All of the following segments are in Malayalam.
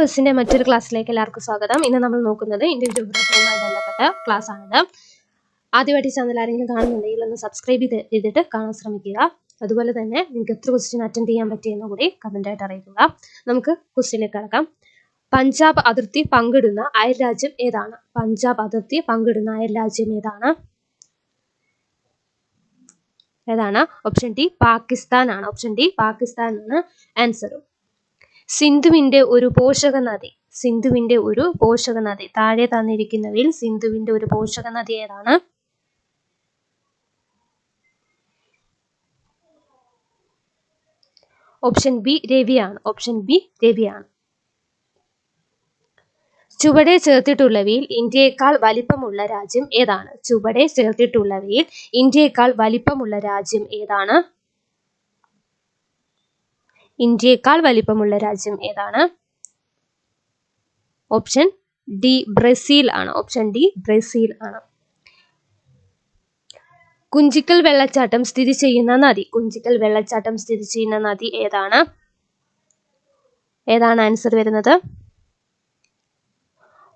ബസ്സിന്റെ മറ്റൊരു ക്ലാസ്സിലേക്ക് എല്ലാവർക്കും സ്വാഗതം. ഇന്ന് നമ്മൾ നോക്കുന്നത് ഇന്ത്യൻ ജോഗ്രഫിയുമായി ബന്ധപ്പെട്ട ക്ലാസ് ആണ് ആദ്യമായിട്ട് ചാനൽ ആരെങ്കിലും കാണുന്നുണ്ടെങ്കിൽ ഒന്ന് സബ്സ്ക്രൈബ് ചെയ്ത് ചെയ്തിട്ട് കാണാൻ ശ്രമിക്കുക. അതുപോലെ തന്നെ നിങ്ങൾക്ക് എത്ര ക്വസ്റ്റ്യൻ അറ്റൻഡ് ചെയ്യാൻ പറ്റിയെന്ന് കൂടി കമന്റായിട്ട് അറിയിക്കുക. നമുക്ക് ക്വസ്റ്റ്യനിലേക്ക് കിടക്കാം. പഞ്ചാബ് അതിർത്തി പങ്കിടുന്ന അയൽ രാജ്യം ഏതാണ്? പഞ്ചാബ് അതിർത്തി പങ്കിടുന്ന അയൽ രാജ്യം ഏതാണ്? ഏതാണ്? ഓപ്ഷൻ ഡി പാകിസ്ഥാനാണ്. ഓപ്ഷൻ ഡി പാകിസ്ഥാനാണ്. ആൻസർ സിന്ധുവിന്റെ ഒരു പോഷക നദി സിന്ധുവിന്റെ ഒരു പോഷക നദി താഴെ തന്നിരിക്കുന്നവയിൽ സിന്ധുവിന്റെ ഒരു പോഷക നദി ഏതാണ്? ഓപ്ഷൻ ബി രവിയാണ്. ഓപ്ഷൻ ബി രവിയാണ്. ചുവടെ ചേർത്തിട്ടുള്ളവയിൽ ഇന്ത്യയേക്കാൾ വലിപ്പമുള്ള രാജ്യം ഏതാണ്? ചുവടെ ചേർത്തിട്ടുള്ളവയിൽ ഇന്ത്യയേക്കാൾ വലിപ്പമുള്ള രാജ്യം ഏതാണ്? ഇന്ത്യയേക്കാൾ വലിപ്പമുള്ള രാജ്യം ഏതാണ്? ഓപ്ഷൻ ഡി ബ്രസീൽ ആണ്. ഓപ്ഷൻ ഡി ബ്രസീൽ ആണ്. കുഞ്ചിക്കൽ വെള്ളച്ചാട്ടം സ്ഥിതി ചെയ്യുന്ന നദി. കുഞ്ചിക്കൽ വെള്ളച്ചാട്ടം സ്ഥിതി ചെയ്യുന്ന നദി ഏതാണ്? ഏതാണ് ആൻസർ വരുന്നത്?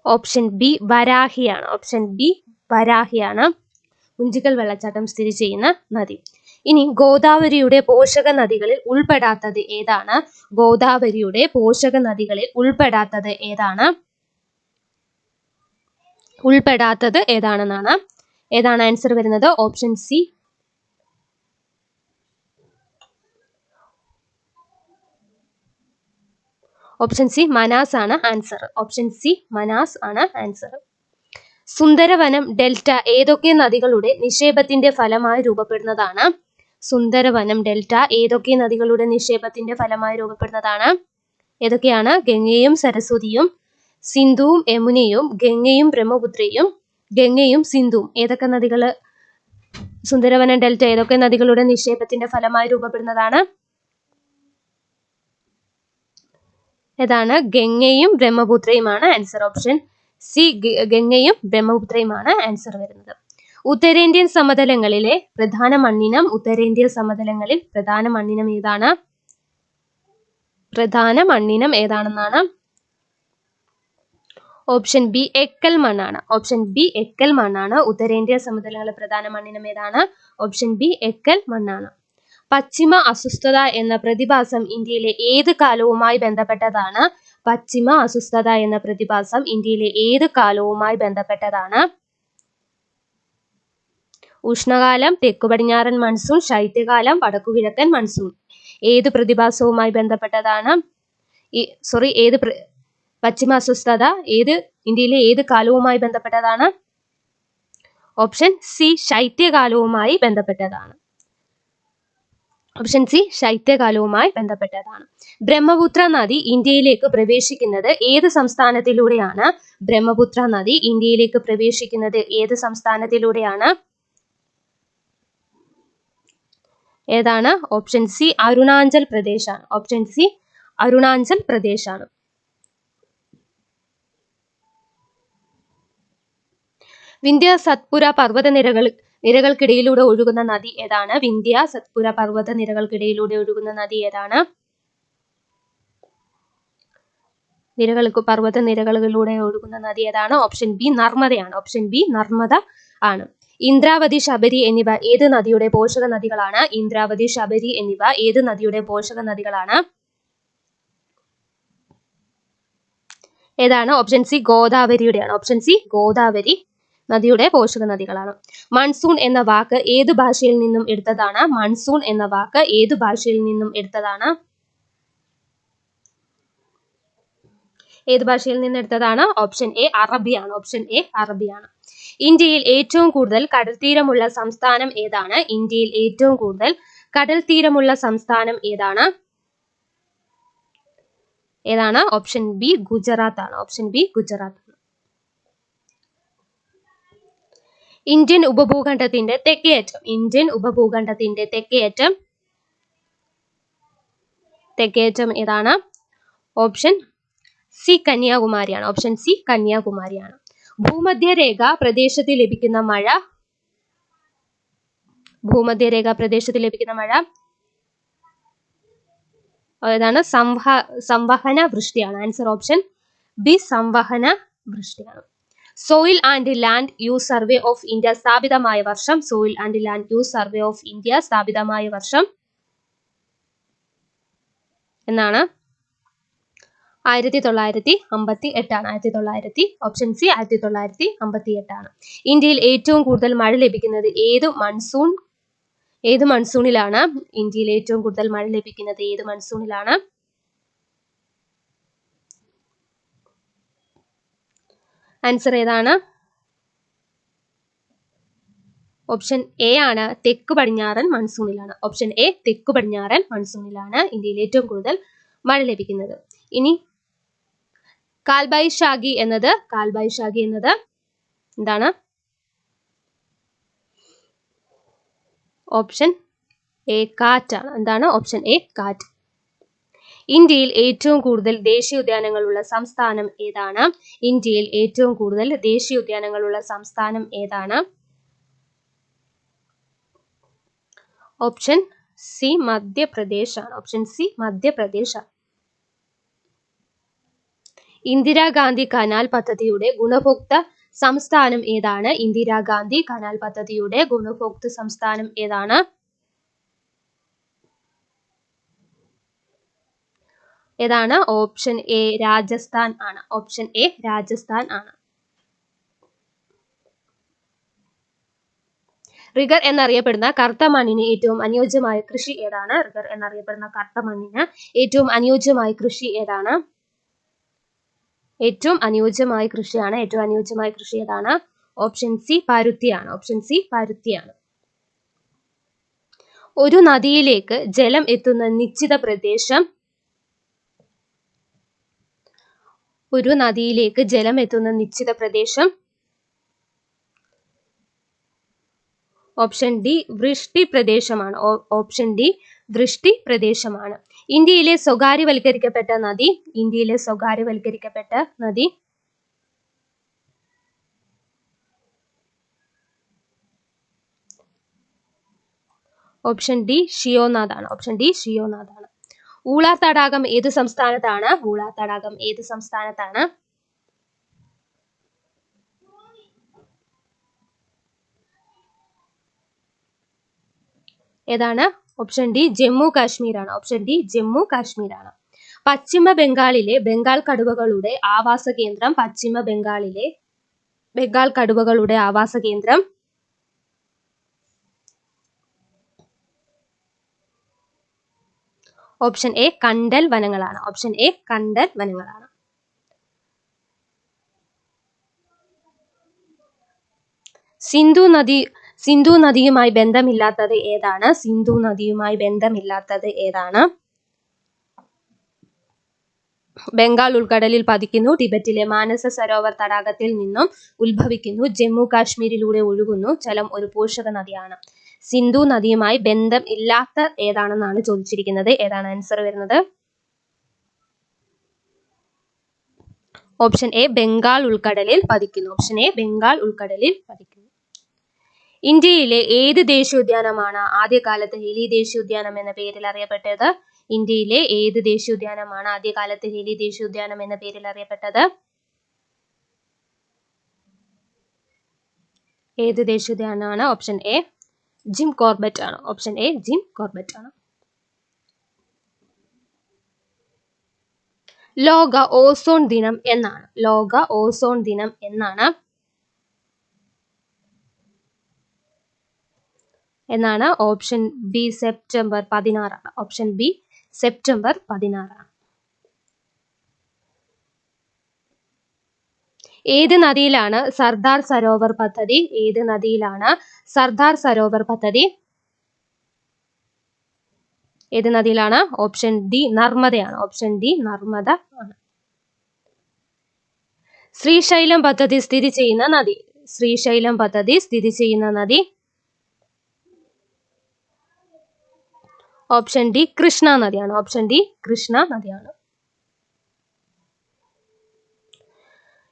ഓപ്ഷൻ ബി വരാഹിയാണ് ഓപ്ഷൻ ബി വരാഹിയാണ് കുഞ്ചിക്കൽ വെള്ളച്ചാട്ടം സ്ഥിതി ചെയ്യുന്ന നദി. ഇനി ഗോദാവരിയുടെ പോഷക നദികളിൽ ഉൾപ്പെടാത്തത് ഏതാണ്? ഗോദാവരിയുടെ പോഷക നദികളിൽ ഉൾപ്പെടാത്തത് ഏതാണ്? ഉൾപ്പെടാത്തത് ഏതാണെന്നാണ്. ഏതാണ് ആൻസർ വരുന്നത്? Option C option C Manas ആണ് ആൻസർ ഓപ്ഷൻ സി മനാസ് ആണ് ആൻസർ സുന്ദരവനം ഡെൽറ്റ ഏതൊക്കെ നദികളുടെ നിക്ഷേപത്തിന്റെ ഫലമായി രൂപപ്പെടുന്നതാണ്? സുന്ദരവനം ഡെൽറ്റ ഏതൊക്കെ നദികളുടെ നിക്ഷേപത്തിന്റെ ഫലമായി രൂപപ്പെടുന്നതാണ്? ഏതൊക്കെയാണ്? ഗംഗയും സരസ്വതിയും സിന്ധുവും യമുനയും ഗംഗയും ബ്രഹ്മപുത്രയും ഗംഗയും സിന്ധുവും. ഏതൊക്കെ നദികൾ സുന്ദരവനം ഡെൽറ്റ ഏതൊക്കെ നദികളുടെ നിക്ഷേപത്തിന്റെ ഫലമായി രൂപപ്പെടുന്നതാണ്? ഏതാണ് ഗംഗയും ബ്രഹ്മപുത്രയുമാണ് ആൻസർ ഓപ്ഷൻ. സി ഗംഗയും ബ്രഹ്മപുത്രയുമാണ് ആൻസർ വരുന്നത്. ഉത്തരേന്ത്യൻ സമതലങ്ങളിലെ പ്രധാന മണ്ണിനം ഉത്തരേന്ത്യൻ സമതലങ്ങളിൽ പ്രധാന മണ്ണിനം ഏതാണ്? പ്രധാന മണ്ണിനം ഏതാണെന്നാണ്? ഓപ്ഷൻ ബി എക്കൽ മണ്ണാണ്. ഓപ്ഷൻ ബി എക്കൽ മണ്ണാണ്. ഉത്തരേന്ത്യ സമതലങ്ങളിലെ പ്രധാന മണ്ണിനം ഏതാണ്? ഓപ്ഷൻ ബി എക്കൽ മണ്ണാണ്. പശ്ചിമ അസ്വസ്ഥത എന്ന പ്രതിഭാസം ഇന്ത്യയിലെ ഏത് കാലവുമായി ബന്ധപ്പെട്ടതാണ്? പശ്ചിമ അസ്വസ്ഥത എന്ന പ്രതിഭാസം ഇന്ത്യയിലെ ഏത് കാലവുമായി ബന്ധപ്പെട്ടതാണ്? ഉഷ്ണകാലം തെക്കു പടിഞ്ഞാറൻ മൺസൂൺ ശൈത്യകാലം വടക്കുകിഴക്കൻ മൺസൂൺ. ഏത് പ്രതിഭാസവുമായി ബന്ധപ്പെട്ടതാണ്? സോറി ഏത് പശ്ചിമ അസ്വസ്ഥത ഏത് ഇന്ത്യയിലെ ഏത് കാലവുമായി ബന്ധപ്പെട്ടതാണ്? ഓപ്ഷൻ സി ശൈത്യകാലവുമായി ബന്ധപ്പെട്ടതാണ്. ഓപ്ഷൻ സി ശൈത്യകാലവുമായി ബന്ധപ്പെട്ടതാണ്. ബ്രഹ്മപുത്ര നദി ഇന്ത്യയിലേക്ക് പ്രവേശിക്കുന്നത് ഏത് സംസ്ഥാനത്തിലൂടെയാണ്? ബ്രഹ്മപുത്ര നദി ഇന്ത്യയിലേക്ക് പ്രവേശിക്കുന്നത് ഏത് സംസ്ഥാനത്തിലൂടെയാണ്? ഏതാണ്? ഓപ്ഷൻ സി അരുണാചൽ പ്രദേശാണ്. ഓപ്ഷൻ സി അരുണാചൽ പ്രദേശാണ്. വിന്ധ്യ സത്പുര പർവത നിരകൾ നിരകൾക്കിടയിലൂടെ ഒഴുകുന്ന നദി ഏതാണ്? വിന്ധ്യ സത്പുര പർവത നിരകൾക്കിടയിലൂടെ ഒഴുകുന്ന നദി ഏതാണ്? നിരകൾക്ക് പർവത നിരകളിലൂടെ ഒഴുകുന്ന നദി ഏതാണ്? ഓപ്ഷൻ ബി നർമ്മദയാണ്. ഓപ്ഷൻ ബി നർമ്മദ ആണ്. ഇന്ദ്രാവതി ശബരി എന്നിവ ഏത് നദിയുടെ പോഷക നദികളാണ്? ഇന്ദ്രാവതി ശബരി എന്നിവ ഏത് നദിയുടെ പോഷക നദികളാണ്? ഏതാണ്? ഓപ്ഷൻ സി ഗോദാവരിയുടെയാണ്. ഓപ്ഷൻ സി ഗോദാവരി നദിയുടെ പോഷക നദികളാണ്. മൺസൂൺ എന്ന വാക്ക് ഏത് ഭാഷയിൽ നിന്നും എടുത്തതാണ്? മൺസൂൺ എന്ന വാക്ക് ഏത് ഭാഷയിൽ നിന്നും എടുത്തതാണ്? ഏത് ഭാഷയിൽ നിന്ന് എടുത്തതാണ്? ഓപ്ഷൻ എ അറബിയാണ്. ഓപ്ഷൻ എ അറബിയാണ്. ഇന്ത്യയിൽ ഏറ്റവും കൂടുതൽ കടൽത്തീരമുള്ള സംസ്ഥാനം ഏതാണ്? ഇന്ത്യയിൽ ഏറ്റവും കൂടുതൽ കടൽത്തീരമുള്ള സംസ്ഥാനം ഏതാണ്? ഏതാണ്? ഓപ്ഷൻ ബി ഗുജറാത്ത് ആണ് ഓപ്ഷൻ ബി ഗുജറാത്ത്. ഇന്ത്യൻ ഉപഭൂഖണ്ഡത്തിന്റെ തെക്കേയറ്റം. ഇന്ത്യൻ ഉപഭൂഖണ്ഡത്തിന്റെ തെക്കേയറ്റം. തെക്കേയറ്റം ഏതാണ്? ഓപ്ഷൻ സി കന്യാകുമാരിയാണ്. ഓപ്ഷൻ സി കന്യാകുമാരിയാണ്. ഭൂമധ്യരേഖ പ്രദേശത്ത് ലഭിക്കുന്ന മഴ. ഭൂമധ്യരേഖ പ്രദേശത്ത് ലഭിക്കുന്ന മഴ. ഏതാണ് സംവഹ സംവഹന വൃഷ്ടിയാണ്. ആൻസർ ഓപ്ഷൻ ബി സംവഹന വൃഷ്ടിയാണ്. Soil and land use survey of India സ്ഥാപിതമായ വർഷം. Soil and land use survey of India സ്ഥാപിതമായ വർഷം. എന്നാണ് ആയിരത്തി തൊള്ളായിരത്തി അമ്പത്തി എട്ടാണ് ആയിരത്തി തൊള്ളായിരത്തി ഓപ്ഷൻ സി ആയിരത്തി തൊള്ളായിരത്തി അമ്പത്തി എട്ടാണ് ഇന്ത്യയിൽ ഏറ്റവും കൂടുതൽ മഴ ലഭിക്കുന്നത് ഏത് മൺസൂൺ ഏത് മൺസൂണിലാണ് ഇന്ത്യയിൽ ഏറ്റവും കൂടുതൽ മഴ ലഭിക്കുന്നത് ഏത് മൺസൂണിലാണ് ആൻസർ ഏതാണ്? ഓപ്ഷൻ എ ആണ് തെക്ക് പടിഞ്ഞാറൻ മൺസൂണിലാണ് ഓപ്ഷൻ എ തെക്ക് പടിഞ്ഞാറൻ മൺസൂണിലാണ് ഇന്ത്യയിൽ ഏറ്റവും കൂടുതൽ മഴ ലഭിക്കുന്നത്. ഇനി കാൽബായ് ഷാഗി എന്നത് കാൽബായി ഷാഗി എന്നത് എന്താണ്? ഓപ്ഷൻ എ കാറ്റാണ്. എന്താണ് ഓപ്ഷൻ എ കാറ്റ്? ഇന്ത്യയിൽ ഏറ്റവും കൂടുതൽ ദേശീയ ഉദ്യാനങ്ങളുള്ള സംസ്ഥാനം ഏതാണ്? ഇന്ത്യയിൽ ഏറ്റവും കൂടുതൽ ദേശീയ ഉദ്യാനങ്ങളുള്ള സംസ്ഥാനം ഏതാണ്? ഓപ്ഷൻ സി മധ്യപ്രദേശ് ആണ് ഓപ്ഷൻ സി മധ്യപ്രദേശ് ആണ് ഇന്ദിരാഗാന്ധി കനാൽ പദ്ധതിയുടെ ഗുണഭോക്ത സംസ്ഥാനം ഏതാണ്? ഇന്ദിരാഗാന്ധി കനാൽ പദ്ധതിയുടെ ഗുണഭോക്തൃ സംസ്ഥാനം ഏതാണ്? ഏതാണ്? ഓപ്ഷൻ എ രാജസ്ഥാൻ ആണ്. ഓപ്ഷൻ എ രാജസ്ഥാൻ ആണ്. റിഗർ എന്നറിയപ്പെടുന്ന കറുത്ത മണ്ണിന് ഏറ്റവും അനുയോജ്യമായ കൃഷി ഏതാണ്? റിഗർ എന്നറിയപ്പെടുന്ന കറുത്ത മണ്ണിന് ഏറ്റവും അനുയോജ്യമായ കൃഷി ഏതാണ്? ഏറ്റവും അനുയോജ്യമായ കൃഷിയാണ് ഏറ്റവും അനുയോജ്യമായ കൃഷി ഏതാണ്? ഓപ്ഷൻ സി പരുത്തിയാണ് ഓപ്ഷൻ സി പരുത്തിയാണ്. ഒരു നദിയിലേക്ക് ജലം എത്തുന്ന നിശ്ചിത പ്രദേശം ഒരു നദിയിലേക്ക് ജലം എത്തുന്ന നിശ്ചിത പ്രദേശം ഓപ്ഷൻ ഡി വൃഷ്ടി പ്രദേശമാണ് ഓപ്ഷൻ ഡി വൃഷ്ടി പ്രദേശമാണ്. ഇന്ത്യയിലെ സ്വകാര്യവൽക്കരിക്കപ്പെട്ട നദി ഇന്ത്യയിലെ സ്വകാര്യവൽക്കരിക്കപ്പെട്ട നദി. ഓപ്ഷൻ ഡി ഷിയോനാഥ് ആണ് ഓപ്ഷൻ ഡി ഷിയോനാഥ് ആണ് ഊള തടാകം ഏത് സംസ്ഥാനത്താണ്? ഊള തടാകം ഏത് സംസ്ഥാനത്താണ്? ഏതാണ്? ഓപ്ഷൻ ഡി ജമ്മു കാശ്മീർ ആണ് ഓപ്ഷൻ ഡി ജമ്മു കാശ്മീർ ആണ് പശ്ചിമ ബംഗാളിലെ ബംഗാൾ കടുവകളുടെ ആവാസ കേന്ദ്രം പശ്ചിമ ബംഗാളിലെ ബംഗാൾ കടുവകളുടെ ആവാസ കേന്ദ്രം. ഓപ്ഷൻ എ കണ്ടൽ വനങ്ങളാണ്. ഓപ്ഷൻ എ കണ്ടൽ വനങ്ങളാണ്. സിന്ധു നദി സിന്ധു നദിയുമായി ബന്ധമില്ലാത്തത് ഏതാണ്? സിന്ധു നദിയുമായി ബന്ധമില്ലാത്തത് ഏതാണ്? ബംഗാൾ ഉൾക്കടലിൽ പതിക്കുന്നു ടിബറ്റിലെ മാനസ സരോവർ തടാകത്തിൽ നിന്നും ഉത്ഭവിക്കുന്നു ജമ്മു കാശ്മീരിലൂടെ ഒഴുകുന്നു ജലം ഒരു പോഷക നദിയാണ്. സിന്ധു നദിയുമായി ബന്ധം ഇല്ലാത്ത ഏതാണെന്നാണ് ചോദിച്ചിരിക്കുന്നത്? ഏതാണ് ആൻസർ വരുന്നത്? ഓപ്ഷൻ എ ബംഗാൾ ഉൾക്കടലിൽ പതിക്കുന്നു. ഓപ്ഷൻ എ ബംഗാൾ ഉൾക്കടലിൽ പതിക്കുന്നു. ഇന്ത്യയിലെ ഏത് ദേശീയോദ്യാനമാണ് ആദ്യകാലത്ത് ഹെലി ദേശീയോദ്യാനം എന്ന പേരിൽ അറിയപ്പെട്ടത്? ഇന്ത്യയിലെ ഏത് ദേശീയോദ്യാനമാണ് ആദ്യകാലത്ത് ഹെലി ദേശീയോദ്യാനം എന്ന പേരിൽ അറിയപ്പെട്ടത്? ഏത് ദേശീയോദ്യാനമാണ്? ഓപ്ഷൻ എ ജിം കോർബറ്റ് ആണ്. ഓപ്ഷൻ എ ജിം കോർബറ്റ് ആണ്. ലോക ഓസോൺ ദിനം എന്നാണ്. ലോക ഓസോൺ ദിനം എന്നാണ്. എന്നാണ് ഓപ്ഷൻ ബി സെപ്റ്റംബർ പതിനാറാണ്. ഓപ്ഷൻ ബി സെപ്റ്റംബർ പതിനാറാണ്. ഏത് നദിയിലാണ് സർദാർ സരോവർ പദ്ധതി? ഏത് നദിയിലാണ് സർദാർ സരോവർ പദ്ധതി? ഏത് നദിയിലാണ്? ഓപ്ഷൻ ഡി നർമ്മദയാണ്. ഓപ്ഷൻ ഡി നർമ്മദ ആണ്. ശ്രീശൈലം പദ്ധതി സ്ഥിതി ചെയ്യുന്ന നദി. ശ്രീശൈലം പദ്ധതി സ്ഥിതി ചെയ്യുന്ന നദി. ഓപ്ഷൻ ഡി കൃഷ്ണ നദിയാണ്. ഓപ്ഷൻ ഡി കൃഷ്ണ നദിയാണ്.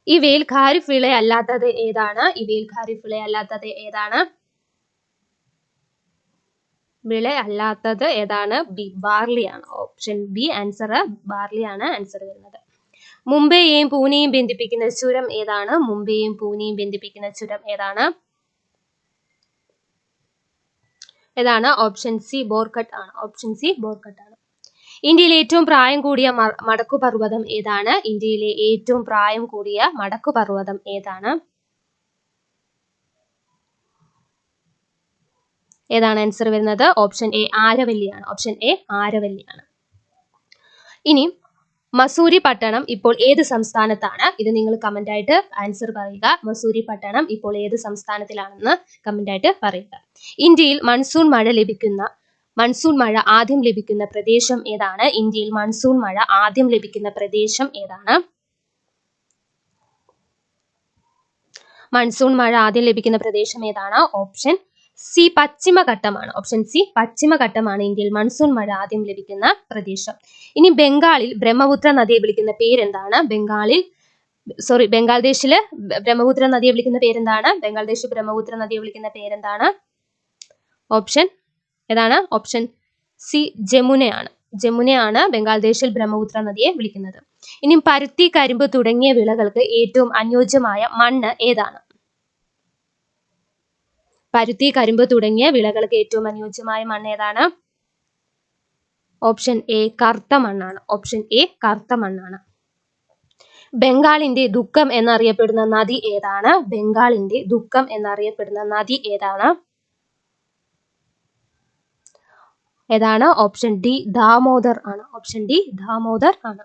ഈ ഇവയിൽ ഖാരിഫ് വിള അല്ലാത്തത് ഏതാണ്? ഈ ഇവയിൽ ഖാരിഫ് വിള അല്ലാത്തത് ഏതാണ്? വിള അല്ലാത്തത് ഏതാണ്? ബി ബാർലിയാണ്. ഓപ്ഷൻ ബി ആൻസർ ബാർലിയാണ് ആൻസർ വരുന്നത്. മുംബൈയെയും പൂനെയും ബന്ധിപ്പിക്കുന്ന ചുരം ഏതാണ്? മുംബൈയും പൂനെയും ബന്ധിപ്പിക്കുന്ന ചുരം ഏതാണ്? ഏതാണ്? ഓപ്ഷൻ സി ബോർക്കട്ട് ആണ്. ഓപ്ഷൻ സി ബോർക്കട്ട് ആണ്. ഇന്ത്യയിലെ ഏറ്റവും പ്രായം കൂടിയ മടക്കു മടക്കുപർവതം ഏതാണ്? ഇന്ത്യയിലെ ഏറ്റവും പ്രായം കൂടിയ മടക്കുപർവതം ഏതാണ്? ഏതാണ് ആൻസർ വരുന്നത്? ഓപ്ഷൻ എ ആരവല്ലിയാണ്. ഓപ്ഷൻ എ ആരവല്ലിയാണ്. ഇനി മസൂരി പട്ടണം ഇപ്പോൾ ഏത് സംസ്ഥാനത്താണ്? ഇത് നിങ്ങൾ കമന്റ് ആയിട്ട് ആൻസർ പറയുക. മസൂരി പട്ടണം ഇപ്പോൾ ഏത് സംസ്ഥാനത്തിലാണെന്ന് കമന്റ് ആയിട്ട് പറയുക. ഇന്ത്യയിൽ മൺസൂൺ മഴ ലഭിക്കുന്ന മൺസൂൺ മഴ ആദ്യം ലഭിക്കുന്ന പ്രദേശം ഏതാണ്? ഇന്ത്യയിൽ മൺസൂൺ മഴ ആദ്യം ലഭിക്കുന്ന പ്രദേശം ഏതാണ്? മൺസൂൺ മഴ ആദ്യം ലഭിക്കുന്ന പ്രദേശം ഏതാണ്? ഓപ്ഷൻ സി പശ്ചിമഘട്ടമാണ് ഓപ്ഷൻ സി പശ്ചിമഘട്ടമാണ് ഇന്ത്യയിൽ മൺസൂൺ മഴ ആദ്യം ലഭിക്കുന്ന പ്രദേശം. ഇനി ബംഗാളിൽ ബ്രഹ്മപുത്ര നദിയെ വിളിക്കുന്ന പേരെന്താണ്? ബംഗാളിൽ സോറി ബംഗാൾദേശിൽ ബ്രഹ്മപുത്ര നദിയെ വിളിക്കുന്ന പേരെന്താണ്? ബംഗാൾദേശ് ബ്രഹ്മപുത്ര നദിയെ വിളിക്കുന്ന പേരെന്താണ്? ഓപ്ഷൻ ഏതാണ്? ഓപ്ഷൻ സി ജമുനയാണ്. ജമുനയാണ് ബംഗാൾദേശിൽ ബ്രഹ്മപുത്ര നദിയെ വിളിക്കുന്നത്. ഇനി പരുത്തി കരിമ്പ് തുടങ്ങിയ വിളകൾക്ക് ഏറ്റവും അനുയോജ്യമായ മണ്ണ് ഏതാണ്? പരുത്തി കരിമ്പ് തുടങ്ങിയ വിളകൾക്ക് ഏറ്റവും അനുയോജ്യമായ മണ്ണ് ഏതാണ്? ഓപ്ഷൻ എ കറുത്ത മണ്ണാണ്. ഓപ്ഷൻ എ കറുത്ത മണ്ണാണ്. ബംഗാളിന്റെ ദുഃഖം എന്നറിയപ്പെടുന്ന നദി ഏതാണ്? ബംഗാളിന്റെ ദുഃഖം എന്നറിയപ്പെടുന്ന നദി ഏതാണ്? ഏതാണ്? ഓപ്ഷൻ ഡി ദാമോദർ ആണ്. ഓപ്ഷൻ ഡി ദാമോദർ ആണ്.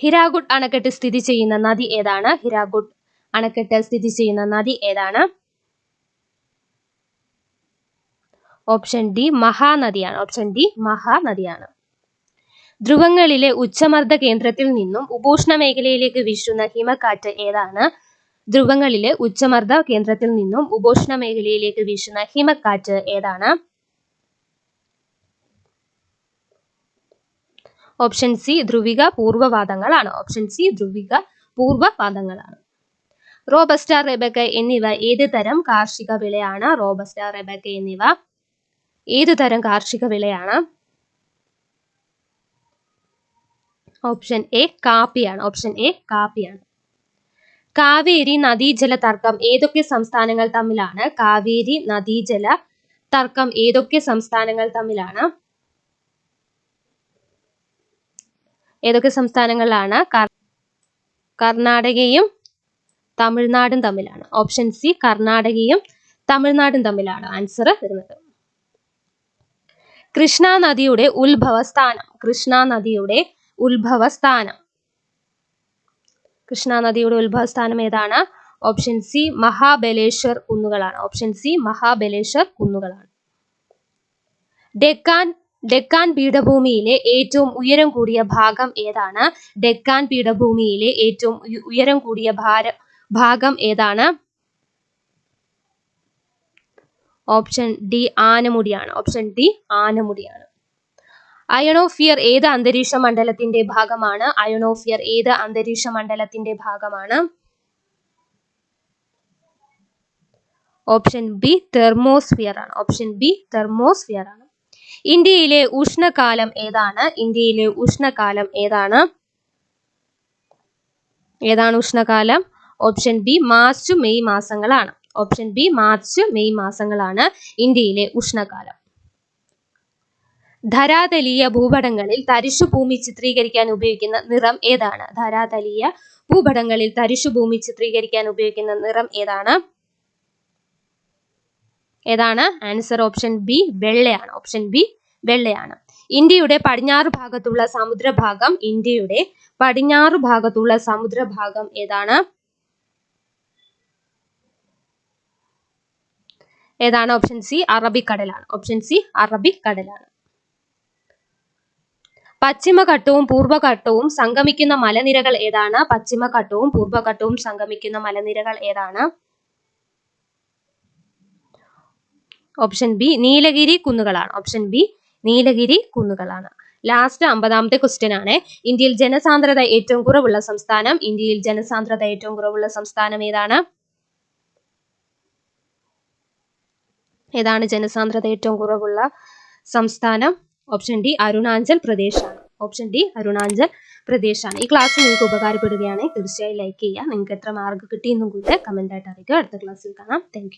ഹിരാഗുഡ് അണക്കെട്ട് സ്ഥിതി ചെയ്യുന്ന നദി ഏതാണ്? ഹിരാകുഡ് അണക്കെട്ട് സ്ഥിതി ചെയ്യുന്ന നദി ഏതാണ്? ഓപ്ഷൻ ഡി മഹാനദിയാണ്. ഓപ്ഷൻ ഡി മഹാനദിയാണ്. ധ്രുവങ്ങളിലെ ഉച്ചമർദ്ദ കേന്ദ്രത്തിൽ നിന്നും ഉപോഷ്ണ മേഖലയിലേക്ക് വീശുന്ന ഹിമക്കാറ്റ് ഏതാണ്? ധ്രുവങ്ങളിലെ ഉച്ചമർദ്ദ കേന്ദ്രത്തിൽ നിന്നും ഉപോഷ്ണ മേഖലയിലേക്ക് വീശുന്ന ഹിമക്കാറ്റ് ഏതാണ്? ഓപ്ഷൻ സി ധ്രുവിക പൂർവവാദങ്ങളാണ് ഓപ്ഷൻ സി ധ്രുവിക പൂർവവാദങ്ങളാണ് റോബസ്റ്റ റെബക്ക എന്നിവ ഏത് തരം കാർഷിക വിളയാണ്? റോബസ്റ്റ റെബക്ക എന്നിവ ഏത് തരം കാർഷിക വിളയാണ്? ഓപ്ഷൻ എ കാപ്പിയാണ്. ഓപ്ഷൻ എ കാപ്പിയാണ്. കാവേരി നദീജല തർക്കം ഏതൊക്കെ സംസ്ഥാനങ്ങൾ തമ്മിലാണ്? കാവേരി നദീജല തർക്കം ഏതൊക്കെ സംസ്ഥാനങ്ങൾ തമ്മിലാണ്? ഏതൊക്കെ സംസ്ഥാനങ്ങളിലാണ്? കർ- കർണാടകയും തമിഴ്നാടും തമ്മിലാണ്. ഓപ്ഷൻ സി കർണാടകയും തമിഴ്നാടും തമ്മിലാണ് ആൻസർ വരുന്നത്. കൃഷ്ണ നദിയുടെ ഉത്ഭവസ്ഥാനം കൃഷ്ണ നദിയുടെ ഉത്ഭവസ്ഥാനം കൃഷ്ണ നദിയുടെ ഉത്ഭവസ്ഥാനം ഏതാണ്? ഓപ്ഷൻ സി മഹാബലേശ്വർ കുന്നുകളാണ്. ഓപ്ഷൻ സി മഹാബലേശ്വർ കുന്നുകളാണ്. ഡെക്കാൻ ഡെക്കാൻ പീഠഭൂമിയിലെ ഏറ്റവും ഉയരം കൂടിയ ഭാഗം ഏതാണ്? ഡെക്കാൻ പീഠഭൂമിയിലെ ഏറ്റവും ഉയരം കൂടിയ ഭാര ഭാഗം ഏതാണ്? ഓപ്ഷൻ ഡി ആനമുടിയാണ്. ഓപ്ഷൻ ഡി ആനമുടിയാണ്. അയണോഫിയർ ഏത് അന്തരീക്ഷ മണ്ഡലത്തിന്റെ ഭാഗമാണ്? അയണോഫിയർ ഏത് അന്തരീക്ഷ മണ്ഡലത്തിന്റെ ഭാഗമാണ്? ഓപ്ഷൻ ബി തെർമോസ്ഫിയർ ആണ്. ഓപ്ഷൻ ബി തെർമോസ്ഫിയർ ആണ്. ഇന്ത്യയിലെ ഉഷ്ണകാലം ഏതാണ്? ഇന്ത്യയിലെ ഉഷ്ണകാലം ഏതാണ്? ഏതാണ് ഉഷ്ണകാലം? ഓപ്ഷൻ ബി മാർച്ച് മെയ് മാസങ്ങളാണ്. ഓപ്ഷൻ ബി മാർച്ച് മെയ് മാസങ്ങളാണ് ഇന്ത്യയിലെ ഉഷ്ണകാലം. ധരാതലീയ ഭൂപടങ്ങളിൽ തരിശുഭൂമി ചിത്രീകരിക്കാൻ ഉപയോഗിക്കുന്ന നിറം ഏതാണ്? ധരാതലീയ ഭൂപടങ്ങളിൽ തരിശുഭൂമി ചിത്രീകരിക്കാൻ ഉപയോഗിക്കുന്ന നിറം ഏതാണ്? ഏതാണ്? ആൻസർ ഓപ്ഷൻ ബി വെള്ളയാണ്. ഓപ്ഷൻ ബി വെള്ളയാണ്. ഇന്ത്യയുടെ പടിഞ്ഞാറ് ഭാഗത്തുള്ള സമുദ്രഭാഗം ഇന്ത്യയുടെ പടിഞ്ഞാറ് ഭാഗത്തുള്ള സമുദ്രഭാഗം ഏതാണ്? ഏതാണ് ഓപ്ഷൻ സി അറബിക്കടലാണ്. ഓപ്ഷൻ സി അറബിക്കടലാണ്. പശ്ചിമഘട്ടവും പൂർവഘട്ടവും സംഗമിക്കുന്ന മലനിരകൾ ഏതാണ്? പശ്ചിമഘട്ടവും പൂർവഘട്ടവും സംഗമിക്കുന്ന മലനിരകൾ ഏതാണ്? ഓപ്ഷൻ ബി നീലഗിരി കുന്നുകളാണ്. ഓപ്ഷൻ ബി നീലഗിരി കുന്നുകളാണ്. ലാസ്റ്റ് അമ്പതാമത്തെ ക്വസ്റ്റ്യൻ ആണ്. ഇന്ത്യയിൽ ജനസാന്ദ്രത ഏറ്റവും കുറവുള്ള സംസ്ഥാനം? ഇന്ത്യയിൽ ജനസാന്ദ്രത ഏറ്റവും കുറവുള്ള സംസ്ഥാനം ഏതാണ്? ഏതാണ് ജനസാന്ദ്രത ഏറ്റവും കുറവുള്ള സംസ്ഥാനം? ഓപ്ഷൻ ഡി അരുണാചൽ പ്രദേശാണ്. ഓപ്ഷൻ ഡി അരുണാചൽ പ്രദേശാണ്. ഈ ക്ലാസ് നിങ്ങൾക്ക് ഉപകാരപ്പെടുകയാണെങ്കിൽ തീർച്ചയായും ലൈക്ക് ചെയ്യുക. നിങ്ങൾക്ക് എത്ര മാർക്ക് കിട്ടിയെന്നും കൂടെ കമന്റായിട്ട് അറിയിക്കുക. അടുത്ത ക്ലാസ്സിൽ കാണാം. താങ്ക്